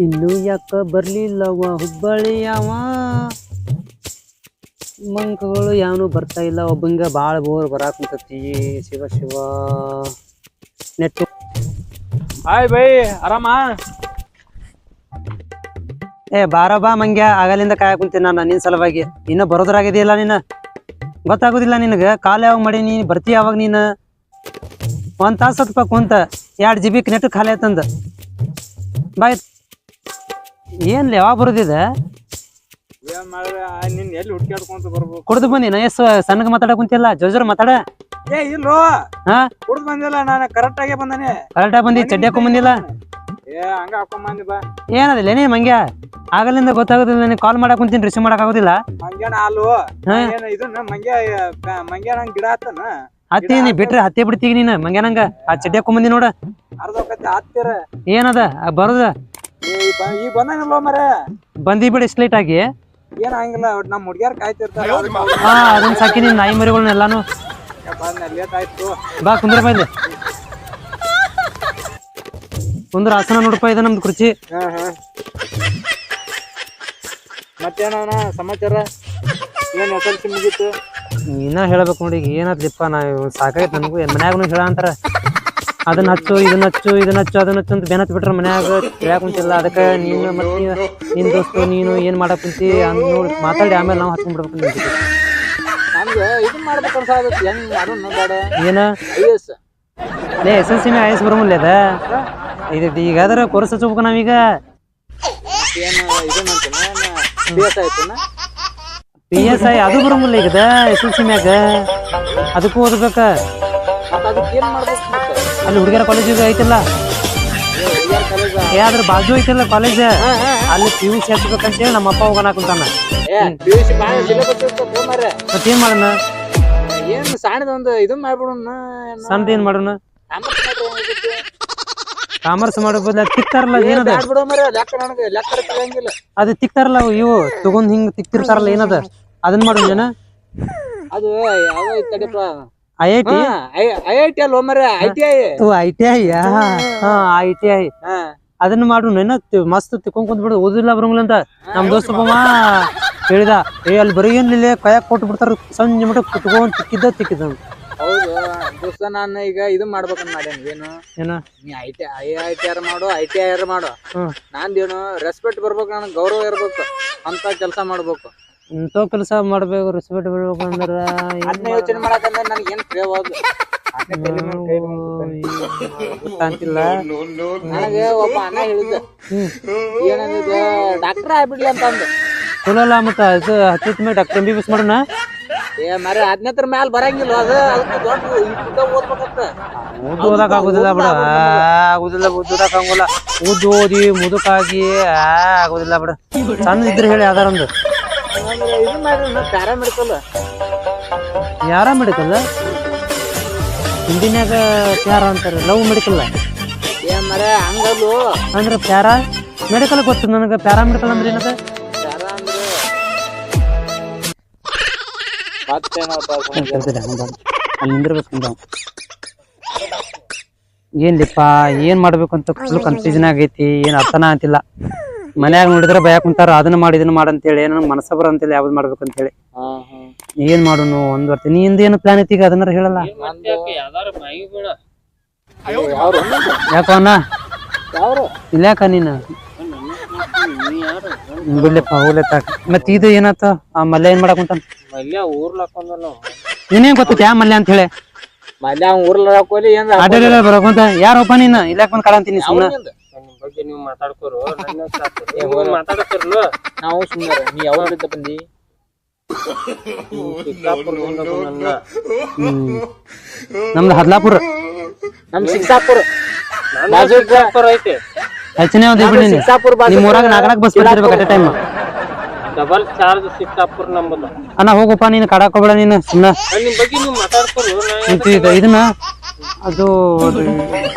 ಇನ್ನು ಯಾಕ ಬರ್ಲಿಲ್ಲವ ಹುಬ್ಬಳ್ಳಿಯವ ಮಂಕಗಳು ಯಾವನು ಬರ್ತಾ ಇಲ್ಲ. ಒಬ್ಬಂಗ ಭಾಳ ಬೋರ್ ಬರಾಕ್ ಕುಂತತಿ. Shiva Shiva. Net hi bye ಆರಾಮ? ಏ ಬಾರ ಬಾ ಮಂಗ್ಯ. ಆಗಲಿಂದ ಕಾಯಕ್ ಕುಂತೀನಿ ನಾನು ನಿನ್ ಸಲುವಾಗಿ. ಇನ್ನೂ ಬರೋದ್ರಾಗಿದೆಯಲ್ಲ ನೀನು. ಗೊತ್ತಾಗೋದಿಲ್ಲ ನಿನಗೆ. ಕಾಲ ಯಾವಾಗ ಮಾಡಿ ನೀನು ಬರ್ತಿ ಯಾವಾಗ ನೀನು? ಒಂದು ತಾಸು ಸ್ವಲ್ಪ ಕುಂತ. ಎರಡು ಜಿ ಬಿ ನೆಟ್ ಖಾಲಿ ಆಯ್ತಂದ. ಬಾಯ್. ಏನ್ ಯಾವಾಗ ಬರೋದಿದೆ? ಏನ್ ಮಾಡಿದ್ರೆ ನಿನ್ ಎಲ್ಲಿ ಹುಡ್ಕ್ಯಾಡ್ಕೊಂತ ಬರ್ಬೇಕು? ಕುಡ್ದು ಬಂದಿ ನಾ ಸಣ್ಣ ಸಣ್ಣಗೆ ಮಾತಾಡಕ್ ಕುಂತಿಲ್ಲ. ಜೋಜರ್ ಮಾತಾಡ. ಏ ಇಲ್ಲೋ. ಹಾ? ಕುಡ್ದು ಬಂದಿಲ್ಲ ನಾನು ಕರೆಕ್ಟ್ ಆಗೇ ಬಂದಾನೆ. ಕರೆಕ್ಟಾಗಿ ಬಂದಿ ಚಡ್ಡಿ ಹಾಕೊಂಡ್ ಬಂದಿಲ್ಲ? ಏ ಹಂಗ ಹಾಕೊಂಡ್ ಬಂದಿ ಬಾ. ಏನದಿಲ್ಲ ನೀ ಮಂಗ್ಯ? ಆಗಲಿಂದ ಗೊತ್ತಾಗೋದಿಲ್ಲ ನನಗೆ ಕಾಲ್ ಮಾಡಕ್ ಕುಂತೀನಿ ರಿಸೀವ್ ಮಾಡಕ್ ಆಗೋದಿಲ್ಲ? ಮಂಗ್ಯಾನ ಹಾಲು ಮಂಗ್ಯ ನಂಗ್ ಗಿಡ ಹತ್ತನ ಹತ್ತಿ ನೀ ಬಿಟ್ರೆ ಹತ್ತಿ ಬಿಡ್ತೀಗ ನೀನು ಮಂಗ್ಯಾನಂಗ ಆ ಚಡ್ಡಿ ಹಾಕೊಂಡ್ ಬಂದಿ ನೋಡ. ಅರ್ಧ ಹತ್ತಿರ ಏನದ? ಬರೋದ? ಈ ಬಂದಾನಲ್ಲೋ ಮರ. ಬಂದಿ ಬಿಡಿ ಸ್ಲೇಟ್ ಆಗಿ. ಏನ್ ಹಂಗಿಲ್ಲ ಒಟ್ ನಮ್ ಹುಡ್ಗ್ಯಾರ ಕಾಯ್ತಿರ್ತಾರ. ಹಾ ಅದನ್ನ ಸಾಕಿ ನೀನ್ ನಾಯಿ ಮರಿಗಳನ್ನ ಎಲ್ಲಾನು. ಲೇಟ್ ಆಯ್ತು ಬಾ ಕುಂದ್ರ ಬಂದೆ ಕುಂದ್ರ ಆಸನ ನೋಡಪ್ಪ ಇದೆ ನಮ್ದು ಕುರ್ಚಿ. ಹಾ ಹಾ. ಮತ್ತೇನ ಸಮಾಚಾರ? ಏನ್ ಎಸ್ ಎಲ್ ಸಿ ಮುಗೀತು? ನೀನ ಹೇಳ್ಬೇಕು ನೋಡಿ ಈಗ ಏನಾದ್ಲಿಪ್ಪ ನಾ ಸಾಕಾಯ್ತು ನನಗೂ ಮನ್ಯಾಗನು ಹೇಳ ಅಂತಾರ. ಅದನ್ನ ಹಚ್ಚು ಇದನ್ನ ಹಚ್ಚು ಇದನ್ನ ಹಚ್ಚು ಅದನ್ನ ಹಚ್ಚು ಅಂತ ಬೆನತ್ ಬಿಟ್ರ ಮನ್ಯಾಗ ಹೇಳಕ್ ಕುಂತಿಲ್ಲ. ಅದಕ್ಕೆ ನೀನು ಮತ್ತೆ ನಿನ್ ದೋಸ್ತು ನೀನು ಏನ್ ಮಾಡಕ್ ಕುಂತಿ ಅಂದ್ ನೋಡಿ ಮಾತಾಡಿ ಆಮೇಲೆ ನಾವು ಹಚ್ಕೊಂಡ್ ಬಿಡ್ಬೇಕು ನಿನ್ ಜೊತೆ. ನಮ್ಗೆ ಇದನ್ ಮಾಡ್ಬೇಕು ಅನ್ಸಾದತ್ ಹೆಂಗ್ ಮಾಡೋಣ ಬೇಡ ಏನ? I S. L C I S ಬರಮಲ್ಲ ಅದ? ಇದು ಈಗಾದ್ರ ಕೋರ್ಸ್ ಹಚ್ಬೇಕು ನಾವೀಗ. ಪಿ ಎಸ್ ಐ ಅದು ಬರಮಲ್ಲ ಈಗ ಎಸ್ ಎಲ್ ಸಿ ಮ್ಯಾಗ. ಅದಕ್ಕೂ ಓದ್ಬೇಕ. ಅದಕ್ಕೆ ಏನ್ ಮಾಡ್ಬೇಕು? ಅಲ್ಲಿ ಹುಡುಗಿಯರ ಕಾಲೇಜ್ ಐತಿಲ್ಲ? ಏ ಅದ್ರ ಬಾಜು ಐತಿಲ್ಲ ಕಾಲೇಜ್ ಅಲ್ಲಿ ಪಿ ಯು ಸಿ ಹಚ್ಬೇಕಂತೇಳಿ ನಮ್ಮ ಅಪ್ಪ ಹೋಗೋಣ ಕುಂತಾನ. ಏ ಪಿ ಯು ಸಿ ಬಾಳ ಸಿಲೆಬಸ್ ಇರ್ತದ ಮಾರ್ರೆ ಮತ್ತೇನ್ ಮಾಡೋಣ? ಏನ್ ಸಣ್ಣದೊಂದು ಇದನ್ನ ಮಾಡ್ಬಿಡೋಣ ಸಣ್ಣದ ಏನ್ ಮಾಡೋಣ? ಕಾಮರ್ಸ್ ಮಾಡೋ ಬದಲ ತಿಕ್ತಾರಲ್ಲ ಏನದ? ಅದು ತಿಕ್ತಾರಲ್ಲ ಇವು ತಗೊಂಡ್ ಹಿಂಗ್ ತಿಕ್ತಿರ್ತಾರಲ್ಲ ಏನದ? ಅದನ್ ಮಾಡೋಣ ಏನ ಅದು ಯಾವ I I T? I I T ಅಲ್ಲ ಮರ ITI T I. I T I ಹಾ. I T I. ಅದನ್ನ ಮಾಡು ಏನ ಮಸ್ತ್ ತಿಕ್ಕೊಂಡ್ ಕುಂತ್ಬಿಡು. ಓದಿಲ್ಲ ಬರಂಗಿಲ್ಲ ಅಂತ. ನಮ್ ದೋಸ್ತ ಹೇಳಿದ ಏ ಅಲ್ಲಿ ಬರೀ ಏನಿಲ್ಲ ಕೈಯಾಗ ಕೊಟ್ಟು ಬಿಡ್ತಾರ. ಸಂಜೆ ಮಟ್ಟ ಕುತ್ಕೊಂಡ್ ತಿಕ್ಕಿದ್ದ ತಿಕ್ಕಿದ್ದ. ಹೌದು. ದೋಸ್ತ ನಾನು ಈಗ ಇದು ಮಾಡ್ಬೇಕಂತ ಮಾಡ್ಯಾನ ಏನು ಏನ? ನೀ I T I I T R ಮಾಡು ಐ ಟಿ ಐ ಆರ್ ಮಾಡು? ಹ್ಮ್. ನಂದೇನು ರೆಸ್ಪೆಕ್ಟ್ ಬರ್ಬೇಕು ನನಗೆ ಗೌರವ ಇರ್ಬೇಕು. ಅಂತ ಕೆಲಸ ಮಾಡ್ಬೇಕು. ಇಂಥವ್ ಕೆಲಸ ಮಾಡ್ಬೇಕು ರೆಸ್ಪೆಕ್ಟ್ ಬಿಡ್ಬೇಕು ಅಂದ್ರೆ ಅದನ್ನ ಯೋಚನೆ ಮಾಡಕಂದ್ರೆ ನನಗೆ ಏನು ಗೊತ್ತಾಂತಿಲ್ಲ ನನಗೆ ಒಬ್ಬ ಅಣ್ಣ ಹೇಳಿದ ಡಾಕ್ಟರ್ ಆಗ್ಬಿಡ್ಲಿ ಅಂತ ಅಂದ ಚಲೋ ಅಲ್ಲ ಮತ್ತ ಅದು ಹತ್ತಿದ ಮೇಲೆ ಡಾಕ್ಟರ್ ಎಂ ಬಿ ಬಿ ಮಾಡೋಣ? ಏ ಮರ ಮ್ಯಾಲ ಬರಂಗಿಲ್ಲ ಅದು. ಅದಕ್ಕೆ ದೊಡ್ಡ ಓದ್ಬೇಕಂತ. ಓದಕ್ ಆಗುದಿಲ್ಲ ಬಿಡ. ಆ, ಆಗುದಿಲ್ಲ ಓದಕ್ ಆಗಲ್ಲ. ಉದ್ದು ಓದಿ ಮುದುಕಾಗಿ ಆ, ಆಗುದಿಲ್ಲ ಬಿಡ. ಸಣ್ಣ ಇದ್ರೆ ಹೇಳಿ ಯಾವ್ದಾರ ಒಂದು. ಆಮೇಲೆ ಇದು ಮಾಡ್ರಿ ಪ್ಯಾರಾಮೆಡಿಕಲ್ ಯಾರ ಮೆಡಿಕಲ್ ಹಿಂದಿನ್ಯಾಗ ಪ್ಯಾರ ಅಂತಾರೆ ಲವ್ ಮೆಡಿಕಲ್ ಏ ಮರ ಹಂಗದು ಅಂದ್ರೆ ಪ್ಯಾರ? ಮೆಡಿಕಲ್ ಗೊತ್ತು ನನಗೆ ಪ್ಯಾರಾ ಮೆಡಿಕಲ್ ಅಂದ್ರೆ ಏನದ? ಪ್ಯಾರಾ ಅಂದ್ರೆ ಮತ್ತೇನಪ್ಪ. ಅಲ್ಲಿ ನಿಂದಿರ್ಬೇಕು. ಏನ್ಲಿಪ್ಪ ಏನ್ ಮಾಡ್ಬೇಕು ಅಂತ ಫುಲ್ ಕನ್ಫ್ಯೂಷನ್ ಆಗೈತಿ ಏನ್ ಅರ್ಥನ ಅಂತಿಲ್ಲ ಮನ್ಯಾಗ ನೋಡಿದ್ರೆ ಭಯ ಕುಂತಾರ ಅದನ್ನ ಮಾಡಿ ಇದನ್ನ ಮಾಡ ಅಂತೇಳಿ ಏನೋ ಮನಸ್ಸ ಬರ ಅಂತೇಳಿ ಯಾವ್ದು ಮಾಡ್ಬೇಕು ಅಂತೇಳಿ. ಹಾ ಹಾ. ಏನ್ ಮಾಡೋನು ಒಂದ್ ವರ್ಷ ಹಿಂದೆ ಏನು ಪ್ಲಾನ್ ಐತಿ ಈಗ ಅದನ್ನ ಹೇಳಲ್ಲ? ಯಾಕೋ ಅಣ್ಣ? ಯಾವ್ರು ಇಲ್ಯಾಕ ನೀನು? ಬಿಡ್ಲಿಪ್ಪ ಹೋಗ್ಲತ್ತಾಕ ಮತ್ ಇದು ಏನಾತ? ಆ ಮಲ್ಯ ಏನ್ ಮಾಡಕ್ ಕುಂತಾನ? ನಿನೇನ್ ಗೊತ್ತೈತಿ ಯಾ ಮಲ್ಯ ಅಂತ ಹೇಳಿ? ಮಲ್ಯ ಊರ್ಲ ಬರಕುಂತ ಯಾರಪ್ಪ ನೀನು? ಇಲ್ಯಾಕ ಬಂದ್ ಕಾಡಂತೀನಿ ಸುಮ್ಮನೆ ಬಗ್ಗೆ ನೀವು ಮಾತಾಡ್ಕೋರು ಮಾತಾಡ್ತಿರ್ಲು ನಾವು ಸುಮ್ಮನೆ ನೀ ಯಾವ್ದ್ರಿಂದ ಬಂದಿ? ನಮ್ದು ಹದ್ಲಾಪುರ. ನಮ್ ಸಿಕ್ಸಾಪುರ ಬಾಜು ಐತಿ. ಹೆಚ್ಚಿನ ಒಂದು ಬಿಡಿ ನೀನು. ಸಿಕ್ಸಾಪುರ ಬಾಜು ನಿಮ್ ಊರಾಗ ನಾಲ್ಕು ಬಸ್ ಬಿಡ್ತಿರ್ಬೇಕು ಅಟ್ ಟೈಮ್ ಡಬಲ್ ಚಾರ್ಜ್ ಸಿಕ್ಸಾಪುರ ನಂಬಲ್ಲ ಅಣ್ಣ ಹೋಗಪ್ಪ ನೀನು ಕಡಾಕೋಬೇಡ ಹೋಗ್ಬೇಡ ನೀನು ಸುಮ್ಮನೆ ನಿಮ್ ಬಗ್ಗೆ ನೀವು ಮಾತಾಡ್ಕೋರು ಇದು ಇದು ಇದನ್ನ ಅದು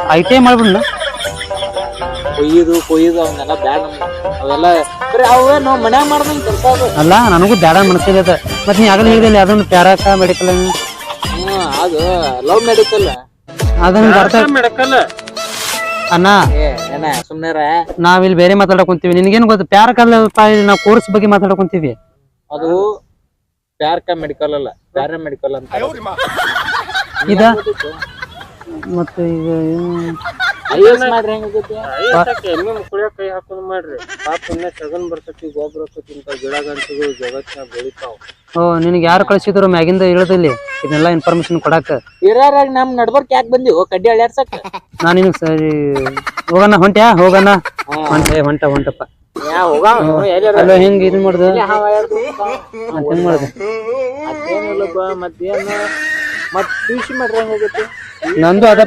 ಐ ಟಿ ಐ ಕೊಯ್ಯುದು ಕೊಯ್ಯದು ಅವನ್ನೆಲ್ಲ ಬ್ಯಾಡ ಅವೆಲ್ಲ ಬರೀ ಅವೇ ನಾವು ಮನ್ಯಾಗ ಮಾಡ್ದಂಗ್ ಕೆಲಸ ಅದು. ಅಲ್ಲ ನನಗೂ ಬ್ಯಾಡ ಮನಸ್ಸಿಲ್ಲ ಮತ್ತೆ ಮತ್ ನೀ ಆಗಲೇ ಹೇಳಿದಿಲ್ಲ ಅದೊಂದು ಪ್ಯಾರಾಕ ಮೆಡಿಕಲ್ ಹ್ಮ್ ಅದು ಲವ್ ಮೆಡಿಕಲ್ ಅದನ್ನ ಅರ್ಥ ಮೆಡಿಕಲ್ ಅಣ್ಣ ಏ ಏನ ಸುಮ್ನೆರ. ನಾವ್ ಇಲ್ಲಿ ಬೇರೆ ಮಾತಾಡಕೊಂತೀವಿ ನಿನ್ಗೇನ್ ಗೊತ್ತು ಪ್ಯಾರ ಕಾಲಪ್ಪ ಇಲ್ಲಿ ನಾವು ಕೋರ್ಸ್ ಬಗ್ಗೆ ಮಾತಾಡಕೊಂತೀವಿ ಅದು ಪ್ಯಾರ್ಕ ಮೆಡಿಕಲ್ ಅಲ್ಲ ಪ್ಯಾರ ಮೆಡಿಕಲ್ ಅಂತ. ಇದ? ಮತ್ತೆ ಈಗ ಏನು- ಐ ಎಸ್ ಮಾಡ್ರಿ ಹೆಂಗಾಗೈತಿ ಎಮ್ಮೆ ಮುಕ್ಕಳ್ಯಾಗ ಕೈ ಹಾಕೋದ್ ಮಾಡ್ರಿ. ಪಾಪ ಇನ್ನ ಸಗನ್ ಬರ್ತೈತಿ ಗೊಬ್ಬರ ಬರ್ತೈತಿ ಇಂತ ಗಿಡ ಗಂಟುಗಳು ಜಗತ್ನಾಗ ಬೆಳಿತಾವ. ಓ ನಿನಗೆ ಯಾರು ಕಳಿಸಿದ್ರು ಮ್ಯಾಗಿಂದ ಇಳದಲ್ಲಿ? ಇದನ್ನೆಲ್ಲ ಇನ್ಫಾರ್ಮೇಶನ್ ಕೊಡಾಕ. ಇರಾರಾಗ ನಮ್ ನಡ್ಬರ್ಕ್ ಯಾಕೆ ಓ ಕಡ್ಡಿ ಅಳ್ಯಾಡ್ಸಕ್. ನಾನು ನಿನ್ ಸರಿ ಹೋಗಣ ಹೊಂಟ್ಯಾ? ಹೋಗಣ ಹೊಂಟೆ ಹೊಂಟ ಹೊಂಟಪ್ಪ. ಅಲ್ಲ ಹೆಂಗ್ ಇದನ್ ಮಾಡ್ದ? ಹೆಂಗ್ ಮಾಡ್ದ? ಮತ್ತೇನಿಲ್ಲಪ್ಪ ಮತ್ತೇನ ಮತ್ ಟ್ಯೂಷನ್ ಮಾಡ್ರಿ ಹೆಂಗಾಗೈತಿ ನಂದು ಅದ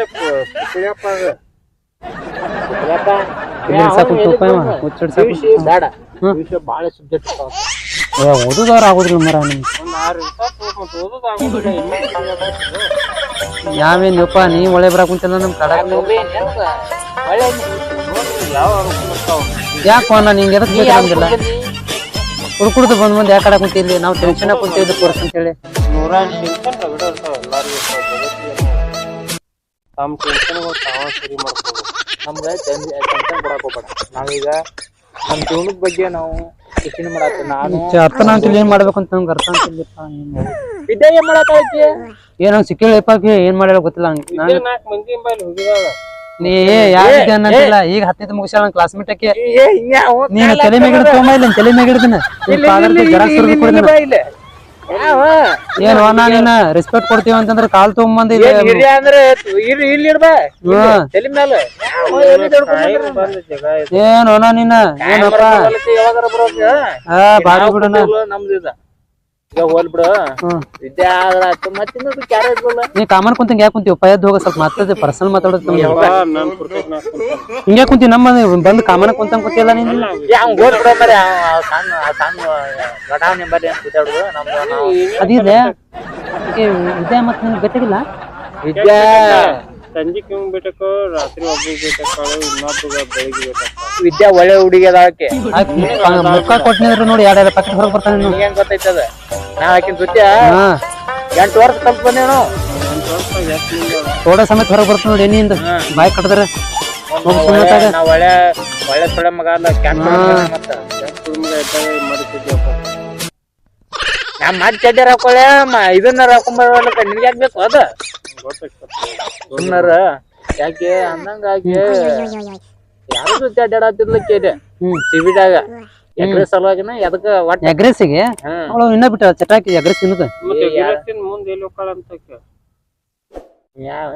ಬಾಳ ಸಬ್ಜೆಕ್ಟ್ ಇರ್ತಾವ. ಓದುದವ್ರ ಆಗುದಿಲ್ಲ ಮರ ನಿಮ್ಗೆ. ಯಾವೇನಪ್ಪ ನೀ ಒಳ್ಳೆ ಬರ ಕುಂತಿಲ್ಲ ನಮ್ ಕಡ? ಯಾಕೋ ನಾ ನಿಂಗೆ ಎದಕ್ ಬೇಕಂಗಿಲ್ಲ ಹುಡ್ಕುಡ್ದು ಬಂದ್ ಬಂದ್ ಯಾಕೆ ಕುಂತಿಲ್ಲ ನಾವು ಟೆನ್ಷನ್ ಕುಂತಿದ್ದು ಕೋರ್ಸ್ ಅಂತೇಳಿ ನೂರ ಟೆನ್ಷನ್ ತಾವ ಸರಿ ಮಾಡ್ಕೋಬೇಕು. ನಮ್ಗ ಟೆನ್ಷನ್ ಕೊಡಕ್ ಹೋಗ್ಬೇಡ ನಾವೀಗ ನಮ್ ಜೀವನದ ಬಗ್ಗೆ ನಾವು ಯೋಚನೆ ಮಾಡತ್ತ ನಾನು ಅರ್ಥ ಅಂತಿಲ್ಲ ಏನ್ ಮಾಡ್ಬೇಕು ಅಂತ ನಮ್ಗೆ ಅರ್ಥ ಮಾಡ್ಬೇಕು. ವಿದ್ಯೆ ಏನ್ ಮಾಡತ್ತೈತಿ ಏನ್ ಸಿಕ್ಕಿಲ್ಲಪ್ಪ ಏನ್ ಮಾಡ್ಯಾರ ಗೊತ್ತಿಲ್ಲ ನಾನ್ ನಾಲ್ಕು ಮಂದಿ ನೀ ಅನ್ನಂತಿಲ್ಲ ಈಗ ಹತ್ತಿದ ಮುಗಿಸ್ಯಾಳ ಕ್ಲಾಸ್ ಕ್ಲಾಸ್ಮೇಟ್ ಆಕೆ. ನೀನು ತಲೆ ಮೇಗಿಡ್ ತಗೊಂಬ ಇಲ್ಲ ತಲೆ ಮೇಗಿಡ್ದಿನ. ಜೆರಾಕ್ಸ್ ಏನು ಅಣ್ಣ ನಿನ್ನ ರೆಸ್ಪೆಕ್ಟ್ ಕೊಡ್ತೀವಿ ಅಂತಂದ್ರೆ ಕಾಲ್ ತೊಗೊಂಬಂದ್ ಇದೆ ಏನ್ ಅಂದ್ರೆ ಇಲ್ಲಿ ಇಲ್ಲಿ ಇಡ್ಬಾ. ಹ್ಮ್. ತಲೆ ಮೇಲೆ. ಬಂದ ಜಗ ಏನು ನಾ ನಿನ್ನ ಏನಪ್ಪ? ಹಾ ಬಾಡಿ ಆ ಬಾರಿ ಬಿಡಣ ನಮ್ದು ಇದ ಈಗ ಹೋಲ್ ಬಿಡು. ವಿದ್ಯೆ ಆದ್ರ ಮತ್ತೆ ಇನ್ನೊಂದು ನೀ ಕಾಮನ್ ಕುಂತಂಗ ಯಾಕೆ ಕುಂತೀವಿ ಪಯದ್ ಹೋಗ ಸ್ವಲ್ಪ ಪರ್ಸನಲ್ ಮಾತಾಡೋದು ನಮ್ಗೆ ಹಿಂಗೆ ಕುಂತೀವಿ ನಮ್ಮ ಬಂದು ಕಾಮನ್ ಕುಂತಂಗ ಕುಂತಿಲ್ಲ ನೀನು? ಹೋಲ್ ಬಿಡು ಮರೆ ಅವ ಸಣ್ಣ ಆ ಸಣ್ಣ ನಿಂಬಲ್ಲಿ ನಮ್ದು ಅದಿದೆ ವಿದ್ಯಾ ಮತ್ತೆ ನಿನ್ಗೆ ಗೊತ್ತಾಗಿಲ್ಲ? ವಿದ್ಯಾ ಸಂಜಿಕ್ ಇವಂಗ್ ಬೇಟಕ್ಕೋ ರಾತ್ರಿ ಒಬ್ಬಗ್ ಬೇಟಕ್ಕಾಳು ಇನ್ನೊಬ್ಬಗ ಬೆಳಿಗ್ಗೆ ಬೇಟಕ್ಕ ವಿದ್ಯಾ ಒಳ್ಳೆ ಹುಡುಗಿ ಅದ ಆಕೆ. ಆಕೆ ಮುಖ ಕೊಟ್ಟಿದ್ರು ನೋಡಿ ಎರಡ ಪಕ್ಕ ಹೊರಗೆ ಬರ್ತಾನೆ ನೀನು ನಿಂಗೇನ್ ಗೊತ್ತೈತದ? ನಾ ಆಕಿನ ಜೊತೆ ಹಾ. ಎಂಟು ವರ್ಷ ತಂಪ ಬಂದೇನು. ನಾವು ತೋಡ ಸಮೇತ ಹೊರಗೆ ಬರ್ತಾನೆ ನೋಡಿ ಎಣ್ಣಿಂದ ಬಾಯಿ ಕಟ್ಟದ್ರೆ ನಾವ್ ಒಳ್ಳೆ- ಒಳ್ಳೆ ಒಳ್ಳೆ ಸೊಳ್ಳೆ ಮಗ ಅಲ್ಲ ಕ್ಯಾಂಪ್ ಮತ್ತ. ಮಾಡಿಸಿದ್ಯಪ್ಪ ನಾ ಮಾಡಿ ಚಡ್ಡಿ ಹಾಕೊಳ್ಳೆ ಇದನ್ನ ಹಾಕೊಂಬರ್ಲಕ್ಕ ನಿನ್ಗೆ ಯಾಕೆ ಬೇಕು ಅದ? ಸುಮ್ಮನಾರ? ಯಾಕೆ? ಅಂದಂಗ ಆಕೆ ಯಾರ ಜೊತೆ ಅಡ್ಡಾಡತ್ತಿದ್ಲಕ್ಕೆ ಸಿಬಿಡಾಗ ಎಕ್ರೆ ಸಲುವಾಗಿನ ಎದಕ್ಕ ಒಟ್ಟ ಎಗ್ರೆಸ್ಸಿಗೆ? ಅವಳು ಇನ್ನ ಬಿಟ್ಟ ಚಟಾಕಿ ಎಗ್ರೆಸ್ ತಿನ್ನದ. ಮುಂದೆ ಎಲ್ಲಿ ಹೋಗ್ತಾಳ ಅಂತ ಯಾವ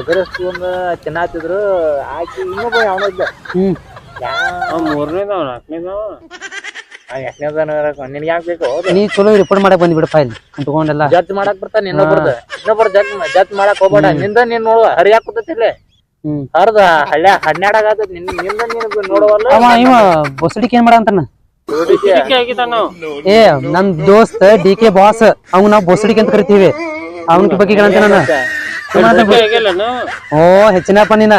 ಎಗ್ರೆಸ್ ಒಂದು ತಿನ್ನಾತಿದ್ರು ಆಕಿ ಇನ್ನೊಬ್ಬ ಯಾವನೋ ಇದ್ದ. ಯಾವ ಮೂರನೇದವ ನಾಲ್ಕನೇದವ. ನಿನ್ಗೆ ಯಾಕೆ ಬೇಕು? ನೀ ಚಲೋ ರಿಪೋರ್ಟ್ ಮಾಡಕ್ ಬಂದ್ಬಿಡಪ್ಪ ಇಲ್ಲಿ ಕುಂತ್ಕೊಂಡೆಲ್ಲ. ಜತ್ ಮಾಡಕ್ ಬರ್ತಾನ ಇನ್ನೊಬ್ರದ. ಇನ್ನೊಬ್ರ ಜತ್ ಜತ್ ಮಾಡಕ್ ಹೋಗ್ಬೇಡ. ನಿಂದ ನೀನ್ ನೋಡುವ. ಹರಿಯಾಕ್ ಕೂತೈತಿಲ್ಲ ಹರ್ದ ಹಳ್ಳ್ಯಾ ಹನ್ನೆರಡಾಗ ನಿಂದ ನೀನ್ ನೋಡವಲ್ಲ? ಅವ ಇವ ಬೊಸಡಿಕೆ ಏನ್ ಮಾಡ ಅಂತಾನ ಏ ನನ್ ದೋಸ್ತ ಡಿ ಕೆ ಬಾಸ್. ಅವ್ನ ನಾವ್ ಬೊಸಡಿಕೆ ಅಂತ ಕರಿತೀವಿ. ಅವನ ಬಗ್ಗೆ ಕೇಳಂತ ನಾನು. ಓ ಹೆಚ್ಚಿನಪ್ಪ ನೀನ.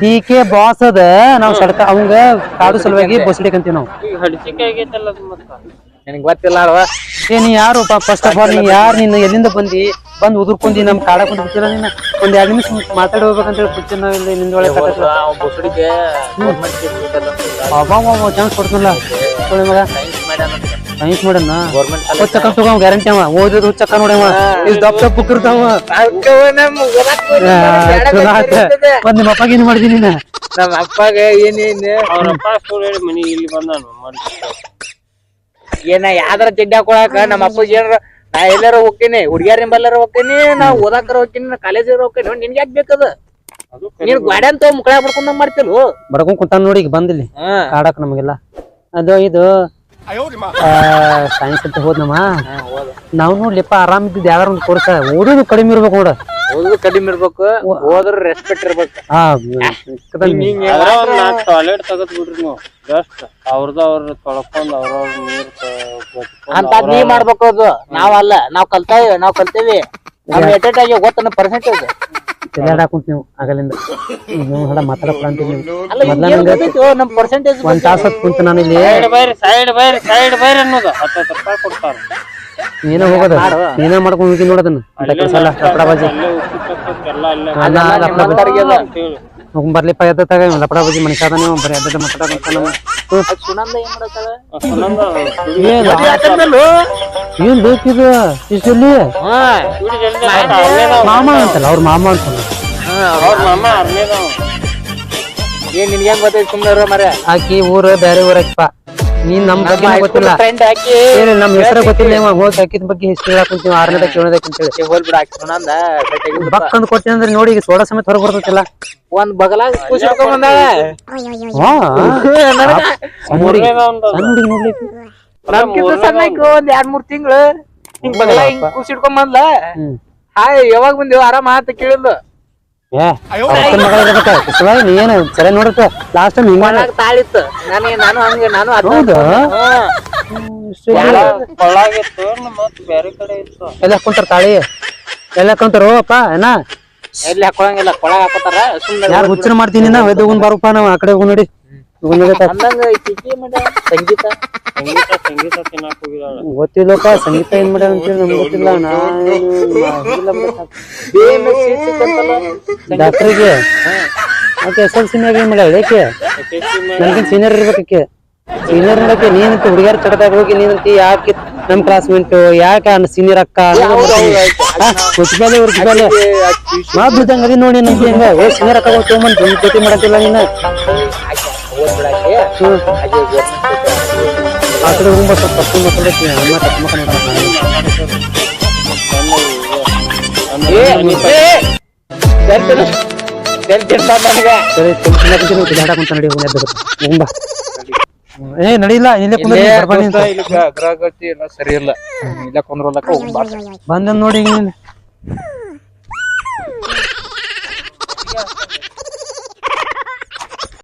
ಡಿ ಕೆ ಬಾಸ್ ಅದ ನಾವ್ ಸಡಕ ಅವಂಗ ಕಾಡು ಸಲುವಾಗಿ ಬೊಸಡಿಕೆ ಅಂತೀವಿ ನಾವು. ನಿನಗ್ ಗೊತ್ತಿಲ್ಲ ಅಲ್ವಾ? ಏ ನೀ ಯಾರು ಫಸ್ಟ್ ಆಫ್ ಆಲ್ ನೀ ಯಾರು ನೀನು ಎಲ್ಲಿಂದ ಬಂದಿ? ಬಂದು ಉದುರ್ಕೊಂಡಿ ನಮ್ ಕಾಡ ಕುಂತಿಲ್ಲ ನೀನ್. ಒಂದ್ ಎರಡು ನಿಮಿಷ ಮಾತಾಡಿ ಹೋಗ್ಬೇಕಂತ ಹೇಳಿ ಕೂತಿ ನಾವ್ ಇಲ್ಲಿ ನಿಂದೊಳಗೆ ಒಳಗೆ ಚಾನ್ಸ್ ಕೊಡ್ತಿಲ್ಲ ತೊಳಿ ಮಗ. ಸೈನ್ಸ್ ಮಾಡಣ್ಣ ಚಕ್ಕ ತಗೋ ಗ್ಯಾರಂಟಿ ಅವ. ಓದೋದು ಚಕ್ಕ ನೋಡವ ಇಸ್ ದಪ್ಪ ದಪ್ಪ ಬುಕ್ ಇರ್ತಾವ ಚಲೋ ಆತ. ಒಂದ್ ನಿಮ್ಮ ಅಪ್ಪಗೆ ಏನ್ ಮಾಡಿದಿ ನೀನು? ನಮ್ಮ ಅಪ್ಪಗ ಏನೇನ್? ಅವ್ರ ಅಪ್ಪ ಸ್ಕೂಲ್ ಹೇಳಿ ಮನಿ ಇಲ್ಲಿ ಬಂದಾನು ಏನ ಯಾವ್ದಾರ ಚಡ್ಡಿ ಹಾಕೊಳಕ? ನಮ್ಮ ಅಪ್ಪ ಏನಾರ ನಾ ಎಲ್ಲಾರ ಹೋಗ್ತೀನಿ. ಹುಡುಗಿಯರ್ ಬಲ್ಲಾರ ಹೋಗ್ತೀನಿ. ನಾ ಓದಾಕರ ಹೋಗ್ತೀನಿ. ನಾ ಕಾಲೇಜ್ ಹೋಗ್ತೀನಿ. ನಿನ್ಗೆ ಯಾಕೆ ಬೇಕದ ಅದು? ನೀನ್ ಗಾಡಿ ಅಂತ ಮುಕ್ಕಳ ಬಿಡ್ಕೊಂಡ್ ಮಾಡ್ತಿಲ್ವ? ಬಡ್ಕೊಂಡ್ ಕುಂತಾನ ನೋಡಿ ಈಗ ಬಂದಿಲ್ಲಿ. ಕಾಡಕ್ ನಮಗೆಲ್ಲ. ಅದು ಇದು. ಸೈನ್ಸ್ ಅಂತ ಹೋದ್ನಮ್ಮ. ನಾವು ನೋಡ್ಲಿಪ್ಪ ಆರಾಮ್ ಇದ್ದಿದ್ದು ಯಾವ್ದಾರ ಒಂದು ಕೋರ್ಸ ಓದೋದು ಕಡಿಮೆ ಇರ್ಬೇಕು ನೋಡ. ಓದುದು ಕಡಿಮೆ ಇರ್ಬೇಕು ಓದ್ರ ರೆಸ್ಪೆಕ್ಟ್ ಇರ್ಬೇಕು. ಟಾಯ್ಲೆಟ್ ತೆಗದ್ ಬಿಡ್ರಿ ನೀವು. ಜಸ್ಟ್ ಅವ್ರದ ಅವ್ರ ತೊಳ್ಕೊಂಡ್ ಅವ್ರವ್ರ ನೀರ್ ಅಂತ ನೀ ಮಾಡ್ಬೇಕು ಅದು. ನಾವಲ್ಲ ನಾವ್ ಕಲ್ತೇವಿ ನಾವ್ ಕಲ್ತೇವಿ. ನಮ್ ಎಟೆಟ್ ಆಗಿ ಗೊತ್ತ ಪರ್ಸೆಂಟೇಜ್ ಹಾಕುಂತ ನೀವು ಆಗಲಿಂದ. ನೀವು ಹಡ ಮಾತಾಡಪ್ಪ ಅಂತೀವಿ ನೀವು. ಅಲ್ಲ ಮೊದ್ಲ ಏನ್ ನಂಗೆ ಗೊತ್ತೈತೋ ಪರ್ಸೆಂಟೇಜ್ ಒಂದ್ ತಾಸ ಕುಂತ ನಾನು ಇಲ್ಲಿ. ಸೈಡ್ ಬೈರಿ ಸೈಡ್ ಬೈರಿ ಸೈಡ್ ಬೈರಿ ಅನ್ನೋದು. ಹತ್ತು ಹತ್ತು ರೂಪಾಯಿ ಕೊಡ್ತಾರ. ನೀನೇ ಹೋಗೋದ. ನೀನೇ ಮಾಡ್ಕೊಂಡು ಹೋಗಿ ನೋಡೋದನ್ನ. ಬಾಜಿ ಎಲ್ಲ ಲಪಡ ಬರ್ಲಿಪ್ಪ ಎದ್ದ ತಗ ಇವ ಲಪಡ ಬಗ್ಗೆ ಮನುಷ್ಯ ಅದಾನೆ ನೀವು ಬರೀ ಎದ್ದ ಅದ್ ಸುನಂದ ಏನ್ ಬೇಕಿದು ಇಷ್ಟಲ್ಲಿ. ಮಾಮ ಅಂತಲ್ಲ ಅವ್ರ ಮಾಮ ಅಂತಲ್ಲ ಹಾ, ಅವ್ರ ಮಾಮ ಏನ್ ನಿನ್ಗೆ ಗೊತ್ತೈತಿ ಸುಮ್ನೆ ಮರ ಆಕಿ ಊರ ಬೇರೆ ಊರಪ್ಪ ನೀನ್ ನಮ್ ಬಗ್ಗೆ ಗೊತ್ತಿಲ್ಲ. ಫ್ರೆಂಡ್ ಹಾಕಿ ಏನಿಲ್ಲ ನಮ್ ಹೆಸರ ಗೊತ್ತಿಲ್ಲ ಇವ ಹೋಗಿ ಹಾಕಿದ ಬಗ್ಗೆ ಹಿಸ್ಟ್ರಿ ಹೇಳಕಂತೀವಿ ಆರನೇದ ಹೋಲ್ ಬಿಡ. ಬಕ್ ಅಂದ್ ಕೊಟ್ಟಿ ಅಂದ್ರೆ ನೋಡಿ ಈಗ ಸೋಡಾ ಸಮೇತ ಹೊರಗೆ ಬರ್ತೈತಿಲ್ಲ. ಒಂದ್ ಬಗಲಾಗ ಖುಷಿ ಹಿಡ್ಕೊಂಡ್ ಬಂದಾಳ ಹಾ. ನೋಡ್ಲಿಕ್ಕೆ? ಸಣ್ಣ ಒಂದ್. ಎರಡ್ ಮೂರ್ ತಿಂಗಳು. ಹಿಂಗ್ ಬಗಲ ಹಿಂಗ್ ಖುಷಿ ಹಿಡ್ಕೊಂಡ್ ಬಂದ್ಲ. ಹ್ಮ್. ಹಾಯ್ ಯಾವಾಗ ಬಂದೇವ್ ಆರಾಮ ಆತ ಕೇಳಿದ್ಲು. ಏನು ಸರಿ ನೋಡತ್ತ ಲಾಸ್ಟ್ ಟೈಮ್ ಹಿಂಗ ತಾಳಿತ್ತು ನಾನು ನಾನು ಹಂಗ ನಾನು ಹೌದು? ಹೌದಾ? ಹ್ಮ್. ಕೊಳ್ಳಾಗಿತ್ತು ಮತ್ ಬೇರೆ ಕಡೆ ಇತ್ತು. ಎಲ್ಲ ಕುಂತಾರ ತಾಳಿ? ಎಲ್ಲ ಕುಂತಾರ ಅಪ್ಪ ಏನ? ಎಲ್ಲಿ ಹಾಕೊಳಂಗಿಲ್ಲ ಕೊಳ ಹಾಕೋತಾರ ಯಾರು ಹುಚ್ಚನ ಮಾಡ್ತೀನಿ ನಾ ಎದ್ದು ಬಾರಪ್ಪ ನಾವು ಆ ಕಡೆ ಹೋಗಿ ನೋಡಿ. ಅಂದಂಗ ಸಂಗೀತ ಸಂಗೀತ ಸಂಗೀತ ತಿನ್ನಾಕ ಹೋಗಿದಾಳ ಗೊತ್ತಿಲ್ಲಪ್ಪ ಸಂಗೀತ ಏನ್ ಮಾಡ್ಯಾರ ಅಂತೇಳಿ ನಮ್ಗೆ ಗೊತ್ತಿಲ್ಲ ನಾ ಡಾಕ್ಟ್ರಿಗೆ ಮತ್ತೆ ಎಸ್ ಎಲ್ ಸಿ ಮ್ಯಾಗ ಏನ್ ಮಾಡ್ಯಾಳ ಏಕೆ ನನಗಿನ್ ಸೀನಿಯರ್ ಇರ್ಬೇಕಕ್ಕೆ ಸೀನಿಯರ್ ನೋಡಕ್ಕೆ ನೀನಂತ ಹುಡುಗಿಯರ್ ಚಟದಾಗ ಹೋಗಿ ನೀನಂತ ಯಾಕೆ ನಮ್ ಕ್ಲಾಸ್ಮೇಟ್ ಯಾಕೆ ಸೀನಿಯರ್ ಅಕ್ಕ ಕುಚ್ಬೇಲೆ ಇವ್ರ ಕುಚ್ಬೇಲೆ ಮಾ ನೋಡಿ ನಮ್ಗೆ ಹೆಂಗ ಏ ಸೀನಿಯರ್ ಅಕ್ಕ ತೊಗೊಂಬಂದು ಜೊತೆ ಮಾಡಕ್ಕಿಲ್ಲ ನೀನ ಹ್ಮ್. ಆ ಕಡೆ ತುಂಬ ಸ್ವಲ್ಪ ತಪ್ಪು ಮಾತಾಡಕ್ಕೆ ಅಮ್ಮ ತಪ್ಪು ಮಾತಾಡ್ತಾರೆ ಸರಿ ತಿನ್ನಕಂತೀನಿ ಕಿದಾಟ ಕುಂತ ನಡಿ ಹೋಗಿ ಎದ್ದು ಹೋಗ್ಬಾ ಏ ನಡಿಲ್ಲ ಇಲ್ಲೇ ಕುಂದ್ರಿ ಬರ್ಬಾನಿ ಅಂತ ಎಲ್ಲ ಸರಿ ಇಲ್ಲ. ಇಲ್ಲ ಕೊಂದ್ರಲ್ಲಕ್ಕ ಹೋಗ್ಬಾರ್ದು ಬಂದ ನೋಡಿ.